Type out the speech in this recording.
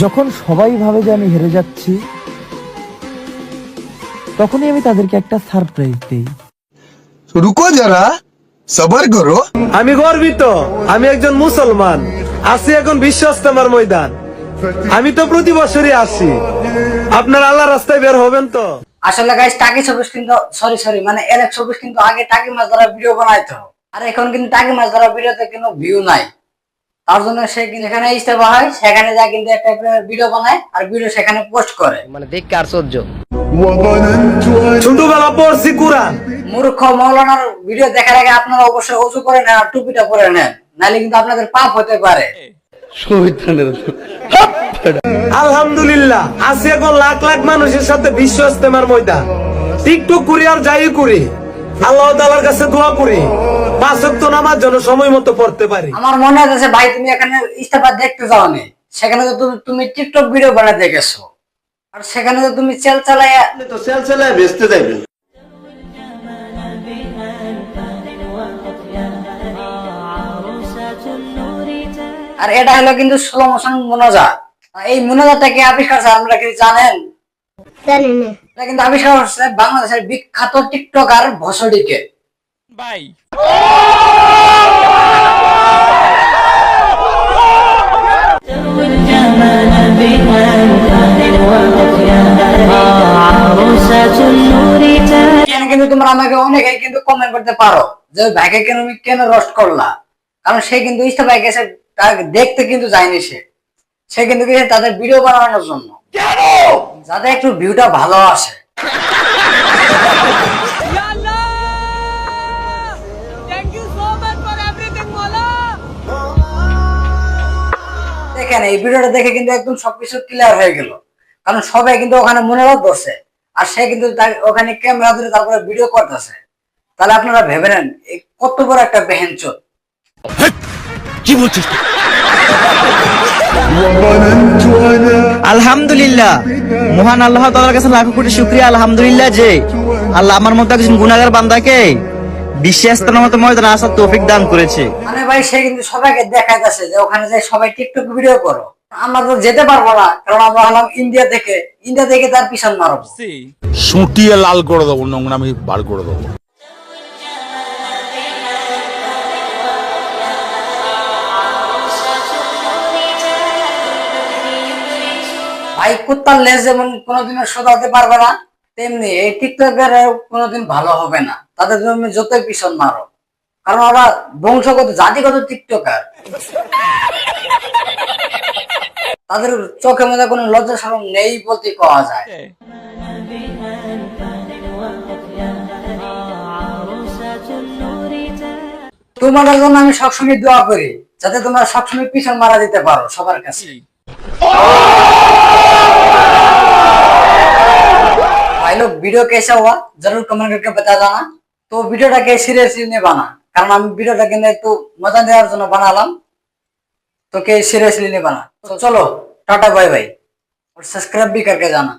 যখন সবাই ভাবে যে আমি হেরে যাচ্ছি তখনই আমি তাদেরকে একটা সারপ্রাইজ দিই। রুকো যারা সবার করো। আমি গর্বিত আমি একজন মুসলমান আসি এখন বিশ্বস্তমার ময়দান। আমি তো প্রতি বছরই আসি। আপনার আল্লাহ রাস্তায় বের হবেন তো? আসলে গাইস টাকি সবুজ কিন্তু সরি সরি মানে এর সবুজ কিন্তু আগে টাকি মাছ ধরা ভিডিও বানাইতো। আর এখন কিন্তু টাকি মাছ ধরা ভিডিওতে কোনো ভিউ নাই। তার জন্য সে হয় সেখানে যা কিন্তু একটা ভিডিও বানায় আর ভিডিও সেখানে পোস্ট করে। মানে ছোটবেলা পড়ছি কোরআন। মূর্খ মৌলানার ভিডিও দেখার আগে আপনারা অবশ্যই উঁচু করে নেন আর টুপিটা পরে নেন নাহলে কিন্তু আপনাদের পাপ হতে পারে। আলহামদুলিল্লাহ আছি এখন লাখ লাখ মানুষের সাথে বিশ্ব ইস্তেমার ময়দান। টিকটক করি আর যাই করি। আল্লাহ তালার কাছে দোয়া করি। পাঁচ ওয়াক্ত নামাজ যেন সময় মতো পড়তে পারি। আমার মনে হচ্ছে ভাই তুমি এখানে ইস্তেফা দেখতে যাওনি। সেখানে তো তুমি টিকটক ভিডিও বানাতে গেছো আর সেখানে তো তুমি তো সেল বেচতে যাইবেন। আর এটা হলো কিন্তু স্লো মোশন মোনাজাত। আর এই মোনাজাতটাকে আবিষ্কার আমরা কি জানেন? এটা কিন্তু আবিষ্কার করছে বাংলাদেশের বিখ্যাত টিকটকার ভসডিকে। কিন্তু তোমরা আমাকে অনেকে কিন্তু কমেন্ট করতে পারো যে ভাইকে কেন তুমি কেন রোস্ট করলা? কারণ সে কিন্তু গেছে তার দেখতে কিন্তু যায়নি সে। সে কিন্তু গেছে তাদের ভিডিও বানানোর জন্য। যাতে একটু ভিউটা ভালো আসে. দেখেন এই ভিডিওটা দেখে কিন্তু একদম সবকিছু ক্লিয়ার হয়ে গেল। কারণ সবাই কিন্তু ওখানে মনোরোধ করছে আর সে কিন্তু ওখানে ক্যামেরা ধরে তারপরে ভিডিও করতেছে। তাহলে আপনারা ভেবে নেন এই কত বড় একটা বেহেনচোদ। আলহামদুলিল্লাহ। মহান আল্লাহ তাআলার কাছে লাখো কোটি শুকরিয়া আলহামদুলিল্লাহ যে আল্লাহ আমার মতো একজন গুনাহগার বান্দাকে বিশ্বাস মতো ময়দানে আসার তৌফিক দান করেছে। মানে ভাই সে কিন্তু সবাইকে দেখাইতেছে যে ওখানে যে সবাই টিকটক ভিডিও করো। আমরা তো যেতে পারব না কারণ আমরা হলাম ইন্ডিয়া থেকে। ইন্ডিয়া থেকে তার পিছন মারবো। সুটিয়ে লাল করে দেবো নোংরামি বার করে দেবো। ভাই কুত্তার লেজ যেমন কোনোদিনও শোধাতে পারবে না, তেমনি এই টিকটকের কোনোদিন ভালো হবে না। তাদের জন্য যতই পিছন মারো। কারণ ওরা বংশগত, জাতিগত টিকটকার। তাদের চোখের মধ্যে কোনো লজ্জা সরম নেই বলতে পাওয়া যায়। তোমাদের জন্য আমি সবসময় দোয়া করি, যাতে তোমরা সবসময় পিছন মারা দিতে পারো সবার কাছে। भाई लोग वीडियो कैसा हुआ जरूर कमेंट करके बता देना তো ভিডিওটাকে সিরিয়াসলি নেবা না কারণ আমি ভিডিওটা কিন্তু একটু মজা দেওয়ার জন্য বানালাম তো কে সিরিয়াসলি নেবা না তো চলো টাটা बाय बाय और सब्सक्राइब भी करके जाना